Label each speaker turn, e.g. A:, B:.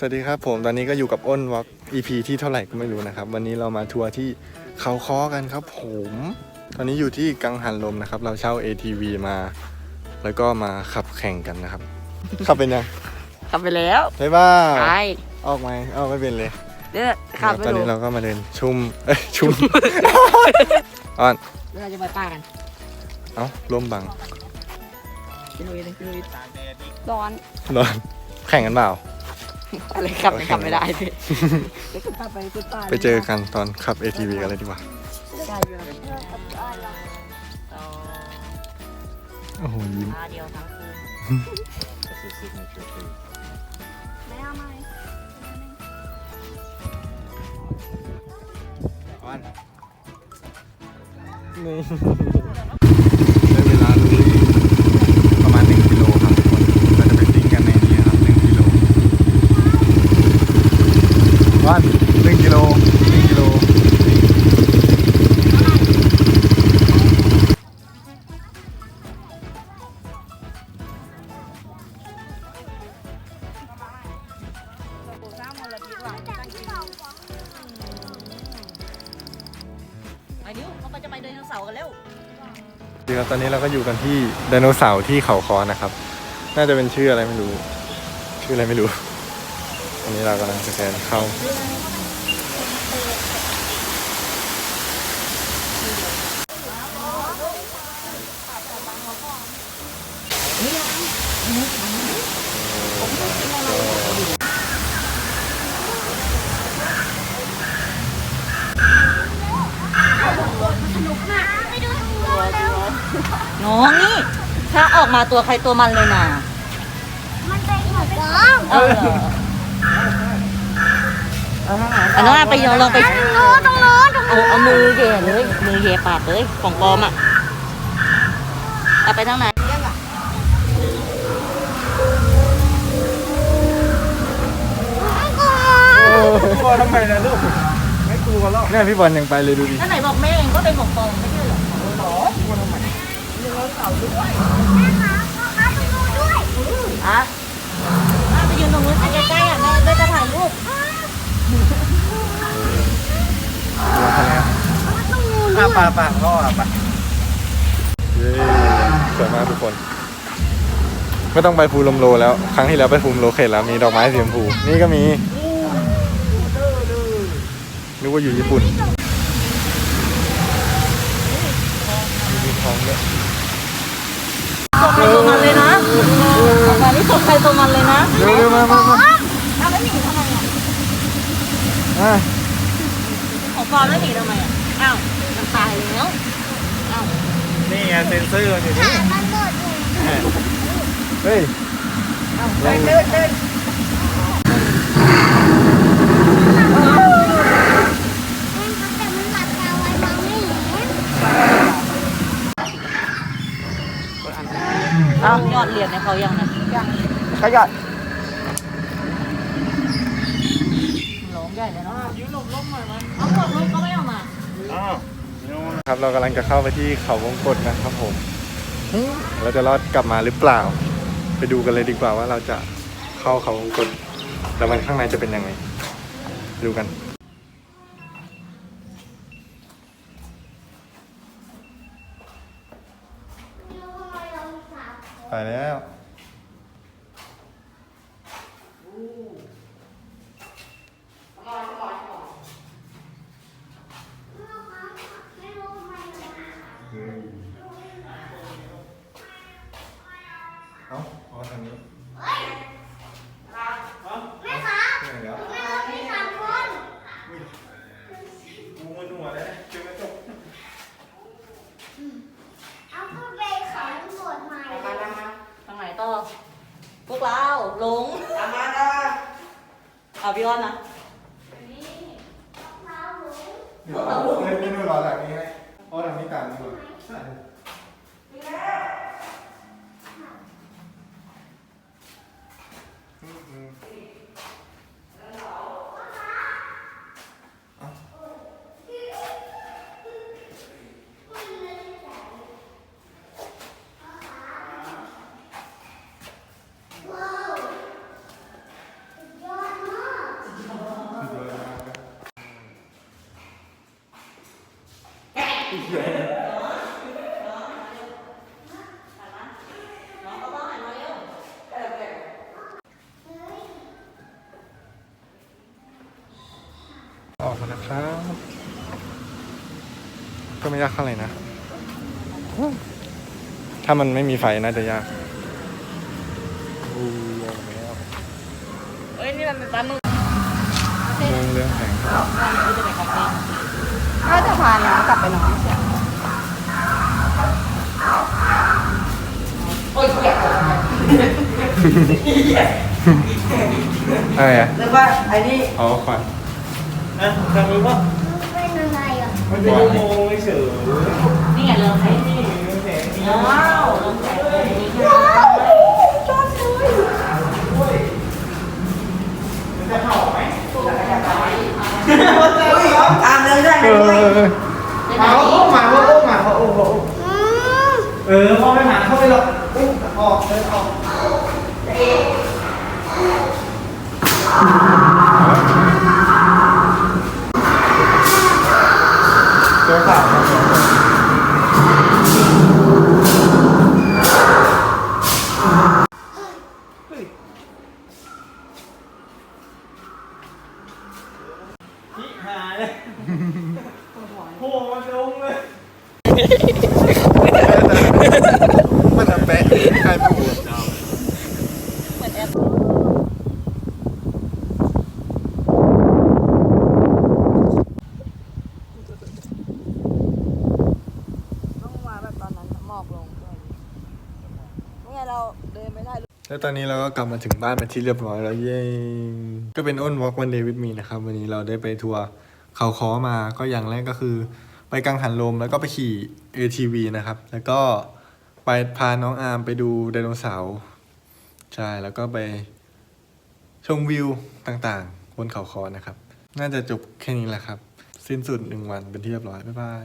A: สวัสดีครับผมตอนนี้ก็อยู่กับอ้นวอล์ก EP ที่เท่าไหร่ก็ไม่รู้นะครับ วันนี้เรามาทัวร์ที่เขาค้อกันครับผม ตอนนี้อยู่ที่กังหันลมนะครับ เราเช่า ATV มา แล้วก็มาขับแข่งกันนะครับ ขับเป็นยัง
B: ขับไปแล้ว
A: ได้บ้า
B: ไป
A: ออกไหมออกไม่เป็นเลย
B: เดี๋ยวขับไป
A: ตอน
B: ดู
A: นี้เราก็มาเดินชุ่มเอ้ยชุ่มอ้อน
B: เราจะไปป้ากัน
A: เอ้าร่มบัง
B: กินลุยเลยกินลุยร้อน
A: นอนแข่งกันเปล่า
B: อะไรขับไม่ขับไม่ได้พี่เดี๋ยวขึ้นป้าไปขึ้นป้า
A: ไปเจอกันตอนขับ ATV กันเลยดีกว่า
B: ได้อยู่นะ
A: โอ้โหยิ้ม
B: ตาเดียวทั้งคืน
A: อ้อนนี่ได้เวลา สาร์กันเร็ว
B: ดี
A: ตอนนี้เราก็อยู่กันที่ไดโนเสาร์ที่เขาคอนะครับ น่าจะเป็นชื่ออะไรไม่รู้ ชื่ออะไรไม่รู้ อันนี้เรากำลังสแกนเข้า
B: น้องนี่ถ้าออกมาตัวใครตัวมันเลยนะ
C: มันเป็นหัวกล้อง
B: เอออันนั้นไปลองลองไป
C: ตรงโน้นตรงโน้นตรง
B: เอา
C: โน้น
B: เอามือเหยเลย มือเหยปากเลยของปลอมอะเอาไปทางไหน
A: พี่บอลทำไมนะลูก ไม่กลัวหรอกเนี่ยพี่บอลยังไปเลยดูดิ
B: ถ้าไหนบอกแม่เองก็เป็นของปลอมไม่ใช่เหรอ
C: แม่คะพ่อคะตรงโน้นด้วย
B: อะอ่ไปยืนตรงนู้นใกล้ๆอะแม่ได้จะถ่ายรูป
A: ตัวคะแนน
C: ตรงนู้น
A: อะปาปาพ่ออ่าเย้สวยมากทุกคน ไม่ต้องไปภูลมโลแล้ว ครั้งที่แล้วไปภูลมโลเขตแล้วมีดอกไม้สีชมพูนี่ก็มี นึกว่าอยู่ญี่ปุ่น มีทองด้วย
B: ตัวใครตัวมันเลยนะออกมานี่ตัวใครตัวมันเลยนะ
A: เร็วเร็วมามามา
B: เอาแล้วหนีทำไมอะ
A: อะ
B: ของปลอมแล้วหนีทำไมอะอ้าวมันตายแล้วอ้าว
A: นี่ไงเซนเซอร์อยู่นี่
C: ขามันหมดเลย
A: เฮ้ย
B: เดินเดินเดิน
C: แม่คะแต่มันหลับตาไว้มองไม่เห็น
B: อ้าวยอดเหรียญเนี่ยเขา ยังนะยัง
A: ขยัด
B: ร้องใหญ่เลยเนาะยืนหลบลมหน่อยมันเอาหลบลมก็ไม่เอามา
A: ครับเรากำลังจะเข้าไปที่เขาวงกตนะครับผม เราจะรอดกลับมาหรือเปล่า ไปดูกันเลยดีกว่าว่าเราจะเข้าเขาวงกตแล้วมันข้างในจะเป็นยังไงไปดูกันไปแล้ว เอ้าอ๋อทางนี้
C: แม่คะ
A: เหนื่อยแล้ว
C: แม่คะมีสามคน
A: กูมันหัวแล้วเจอกระจก
C: เอาขึ้นไปเขาหมดใหม่
B: ทางไหนต่อ พวกเราหลงตามมาตามมาเอาพี่อ้อนนะ
C: เราหลง
A: เล่นไม่ดูรอหลังนี้ไหมเพราะหลังนี้ต่างกันใช่นะ Yeah. ครับ ก็ไม่ยากเท่าไหร่นะ ถ้ามันไม่มีไฟน่าจะยากอู้ลงแล้ว
B: เอ้ยนี่มันเป็นปลาหมึก
A: ลงเรื่องแข็ง
B: ก็จะพาน้องกลับไปนอนเฉยโอ้ยเหี้ย
A: อะไรอะ
B: แล้วว่าไอ้นี่
A: อ๋อควัน
D: นะทางนี้ว่า
C: เป็นอะไรอะ
D: มันเป็นอุโมงค์เฉย
B: นี่ไงเริ่มใช้นี่
D: ๆแสงสี
B: ว้าวเริ่มใช้นี่
C: ชอบเลย
D: มันจะเห่าไหม
B: ตามเลยได้
A: เออ
D: หมาเขาอุ้มหมาเขาอุ้มหมาเขาอุ้มเขาอุ้ม
C: อืม
D: เออพ่อไม่หมาเข้าไปหรอกอุ้มออกเดินออก
A: มันอะแปะใครปูด
B: เหมือนแอปต้องมาแบบตอนนั้นหมอกลงด้วยนี่ไงเราเดินไปได้
A: แล้วตอนนี้เราก็กลับมาถึงบ้านเป็นที่เรียบร้อยแล้วเย้ก็เป็นอ้นวอล์กวันเดวิดมีนะครับ วันนี้เราได้ไปทัวร์เขาค้อมาก็อย่างแรกก็คือ ไปกังหันลมแล้วก็ไปขี่ ATV นะครับ แล้วก็ไปพาน้องอาร์มไปดูไดโนเสาร์ใช่แล้วก็ไปชมวิวต่างๆ บนเขาคอนะครับ น่าจะจบแค่นี้แหละครับ สิ้นสุดหนึ่งวันเป็นที่เรียบร้อย บ๊ายบาย